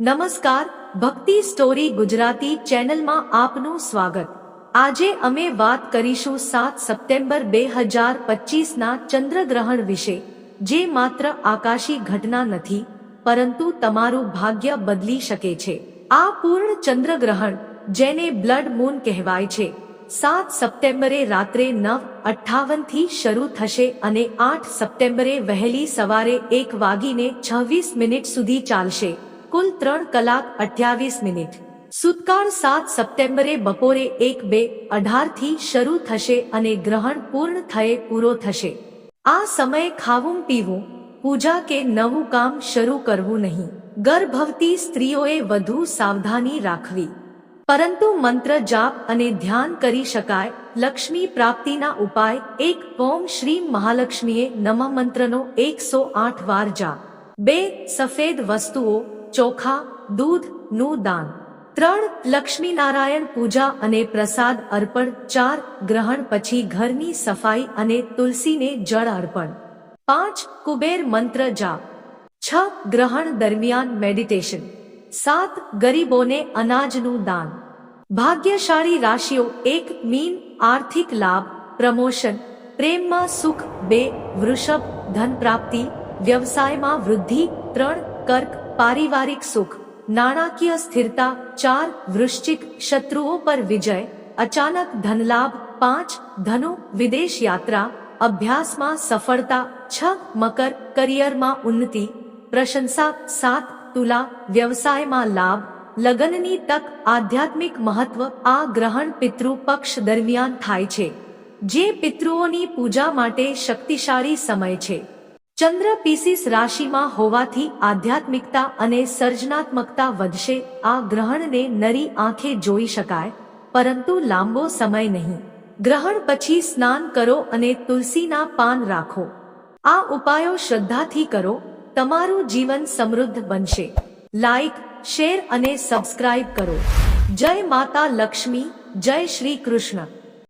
નમસ્કાર, ભક્તિ સ્ટોરી ગુજરાતી ચેનલમાં આપનું સ્વાગત. આજે અમે વાત કરીશું સાત સપ્ટેમ્બર બે હજાર પચીસના ચંદ્રગ્રહણ વિશે, જે માત્ર આકાશી ઘટના નથી, પરંતુ તમારું ભાગ્ય બદલી શકે છે. આ પૂર્ણ ચંદ્રગ્રહણ, જેને બ્લડ મૂન કહેવાય છે, સાત સપ્ટેમ્બરે રાત્રે નવ અઠ્ઠાવનથી શરૂ થશે અને આઠ સપ્ટેમ્બરે વહેલી સવારે એક વાગીને છવ્વીસ મિનિટ સુધી ચાલશે. કુલ ત્રણ કલાક અઠ્યાવીસ મિનિટ. સુતકાળ સાત સપ્ટેમ્બરે બપોરે એક બે અઢારથી શરૂ થશે અને ગ્રહણ પૂર્ણ થયે પૂરો થશે. આ સમયે ખાવું પીવું, પૂજા કે નવું કામ શરૂ કરવું નહીં. ગર્ભવતી સ્ત્રીઓએ વધુ સાવધાની રાખવી. પરંતુ મંત્ર જાપ અને ધ્યાન કરી શકાય, લક્ષ્મી પ્રાપ્તિના ઉપાય, એક ઓમ શ્રી મહાલક્ષ્મીએ નમ મંત્રનો એકસો આઠ વાર જાપ. બે, સફેદ વસ્તુઓ ચોખા, દૂધ, નું દાન. ત્રણ લક્ષ્મી નારાયણ પૂજા અને પ્રસાદ અર્પણ. ચાર ગ્રહણ પછી ઘરની સફાઈ અને તુલસીને જળ અર્પણ. પાંચ કુબેર મંત્ર જાપ. છ ગ્રહણ દરમિયાન મેડિટેશન સાત ગરીબોને અનાજનું દાન. ભાગ્યશાળી રાશિઓ, એક મીન, આર્થિક લાભ, પ્રમોશન. પ્રેમમાં સુખ, બે, વૃષભ, ધન પ્રાપ્તિ. વ્યવસાયમાં વૃદ્ધિ, ત્રણ, કર્ક પારિવારિક સુખ, નાણાકીય સ્થિરતા, ચાર વૃશ્ચિક શત્રુઓ પર વિજય, અચાનક ધનલાભ, પાંચ ધનુ, વિદેશ યાત્રા, અભ્યાસમાં સફળતા, છ મકર, કરિયરમાં ઉન્નતિ, પ્રશંસા, સાત તુલા, વ્યવસાયમાં લાભ, લગ્નની તક, આધ્યાત્મિક મહત્વ, આ ગ્રહણ પિતૃ પક્ષ દરમિયાન થાય છે. જે પિતૃઓની પૂજા માટે શક્તિશાળી સમય છે. ચંદ્ર પીસીસ રાશિમાં હોવાથી આધ્યાત્મિકતા અને સર્જનાત્મકતા વધશે, આ ગ્રહણને નરી આંખે જોઈ શકાય, પરંતુ લાંબો સમય નહીં. ગ્રહણ પછી સ્નાન કરો અને તુલસીના પાન રાખો. આ ઉપાયો શ્રદ્ધાથી કરો, તમારું જીવન સમૃદ્ધ બનશે. લાઈક, શેર અને સબસ્ક્રાઇબ કરો. જય માતા લક્ષ્મી, જય શ્રી કૃષ્ણ.